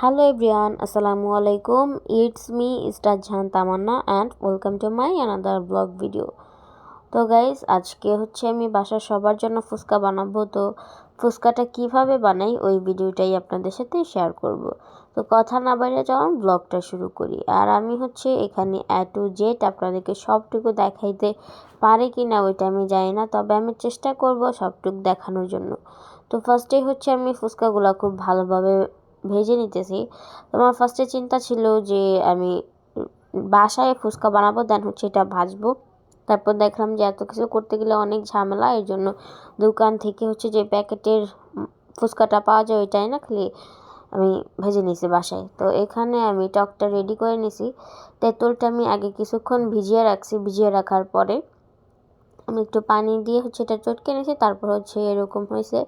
Hello everyone আসসালামু আলাইকুম it's me star Jahan Tamanna and welcome to my another blog video তো guys আজকে হচ্ছে আমি বাসার সবার জন্য ফুচকা বানাবো। তো ফুচকাটা কীভাবে বানাই ওই ভিডিওটাই আপনাদের সাথে শেয়ার করব। তো কথা না বাইরে যখন ব্লগটা শুরু করি। আর আমি হচ্ছে এখানে এ টু জেড আপনাদেরকে সবটুকু দেখাইতে পারে কি না ওইটা আমি জানি না, তবে আমি চেষ্টা করব সবটুকু দেখানোর জন্য। তো ফার্স্টে হচ্ছে আমি ফুচকাগুলো খুব ভালোভাবে ভেজে নিতেছি। আমার ফার্স্টে চিন্তা ছিল যে আমি বাসায় ফুচকা বানাবো দেন হচ্ছে এটা ভাজবো। তারপর দেখলাম যে এত কিছু করতে গেলে অনেক ঝামেলা, এর জন্য দোকান থেকে হচ্ছে যে প্যাকেটের ফুচকাটা পাওয়া যায় ওইটাই না খালি আমি ভেজে নিছি বাসায়। তো এখানে আমি টকটা রেডি করে নিছি। তেঁতুলটা আমি আগে কিছুক্ষণ ভিজিয়ে রাখছি, ভিজিয়ে রাখার পরে আমি একটু পানি দিয়ে হচ্ছে এটা চটকে নিয়েছি, তারপর হচ্ছে এরকম হয়েছে।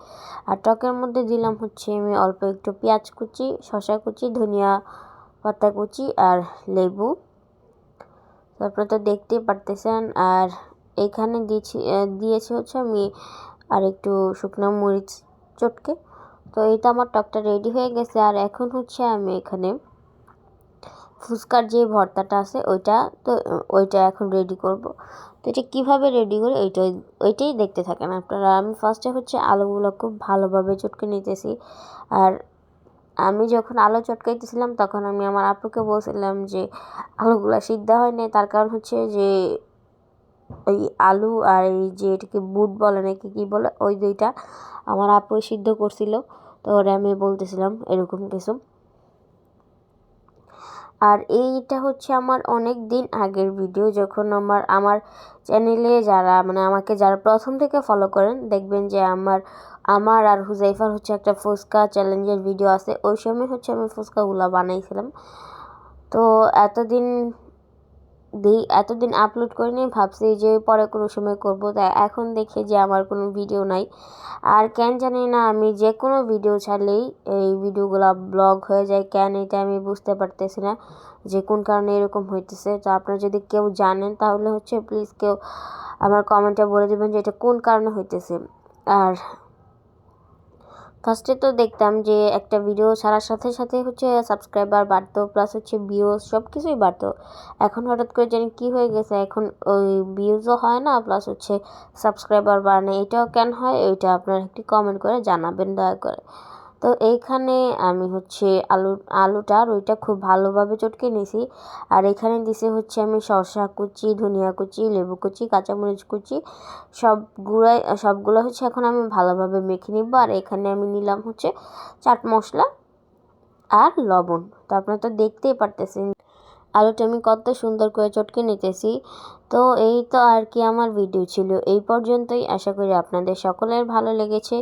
আর টকের মধ্যে দিলাম হচ্ছে আমি অল্প একটু পেঁয়াজ কুচি, শসা কুচি, ধনিয়া পাতা কুচি আর লেবু। তারপরে তো দেখতেই পারতেছেন, আর এখানে দিয়েছি দিয়েছি হচ্ছে আমি আর একটু শুকনো মরিচ চটকে। তো এটা আমার টকটা রেডি হয়ে গেছে, আর এখন হচ্ছে আমি এখানে ফুচকার যে ভর্তাটা আছে, ওইটা তো, ওইটা এখন রেডি করব। তো এটা কীভাবে রেডি করি, ওইটাই ওইটাই দেখতে থাকেন আপনারা। আমি ফার্স্টে হচ্ছে আলুগুলো খুব ভালোভাবে চটকে নিতেছি। আর আমি যখন আলু চটকাইতেছিলাম, তখন আমি আমার আপুকে বলছিলাম যে, আলুগুলো সিদ্ধ হয়নি তার কারণ হচ্ছে যে ওই আলু আর এই যে এটাকে বুট বলে নাকি কী বলে, ওই দুইটা আমার আপু সিদ্ধ করছিল। তো ওরা আমি বলতেছিলাম এরকম কিছু। আর এইটা হচ্ছে আমার অনেক দিন আগের ভিডিও যখন আমার আমার চ্যানেলে যারা মানে আমাকে যারা প্রথম থেকে ফলো করেন, দেখবেন যে আমার আমার আর হুজাইফার হচ্ছে একটা ফুচকা চ্যালেঞ্জের ভিডিও আছে। ওই সময় হচ্ছে আমি ফুচকাগুলো বানাইছিলাম। তো এতদিন দিই এতদিন আপলোড করিনি, ভাবছি যে পরে কোনো সময় করব। তাই এখন দেখে যে আমার কোনো ভিডিও নাই। আর কেন জানি না, আমি যে কোনো ভিডিও ছাড়লেই এই ভিডিওগুলো ব্লগ হয়ে যায়। কেন এটা আমি বুঝতে পারতেছি না যে কোন কারণে এরকম হইতেছে। তো আপনারা যদি কেউ জানেন, তাহলে হচ্ছে প্লিজ কেউ আমার কমেন্টে বলে দেবেন যে এটা কোন কারণে হইতেছে। আর ফার্স্টে তো দেখতাম যে একটা ভিডিও ছাড়ার সাথে সাথে হচ্ছে সাবস্ক্রাইবার বাড়তো প্লাস হচ্ছে ভিউজ সব কিছুই বাড়তো। এখন হঠাৎ করে জানি কী হয়ে গেছে, এখন ওই ভিউজও হয় না প্লাস হচ্ছে সাবস্ক্রাইবার বাড়ে না এটাও কেন হয়? ওইটা আপনারা একটি কমেন্ট করে জানাবেন, দয়া করে। তো এইখানে আমি হচ্ছে আলু, আলুটা আর ওইটা খুব ভালোভাবে চটকে নিয়েছি। আর এখানে দিছে হচ্ছে আমি শসা কুচি, ধনিয়া কুচি, লেবু কুচি, কাঁচামরিচ কুচি সবগুলাই সবগুলো হচ্ছে এখন আমি ভালোভাবে মেখে নিব। আর এখানে আমি নিলাম হচ্ছে চাট মশলা আর লবণ। তো আপনারা তো দেখতেই পারতেছেন। আলুটা আমি কত সুন্দর করে চটকে নিতেছি। তো এই তো আর কি আমার ভিডিও ছিল। এই পর্যন্তই আশা করি আপনাদের সকলের ভালো লেগেছে।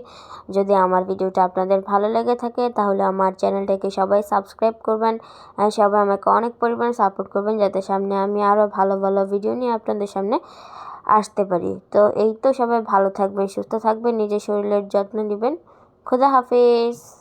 যদি আমার ভিডিওটা আপনাদের ভালো লেগে থাকে, তাহলে আমার চ্যানেলটাকে সবাই সাবস্ক্রাইব করবেন। আর সবাই আমাকে অনেক পরিমাণ সাপোর্ট করবেন, যাতে সামনে আমি আরও ভালো ভালো ভিডিও নিয়ে আপনাদের সামনে আসতে পারি। তো এই তো সবাই ভালো থাকবেন, সুস্থ থাকবেন, নিজের শরীরের যত্ন নেবেন। খুদা হাফিজ।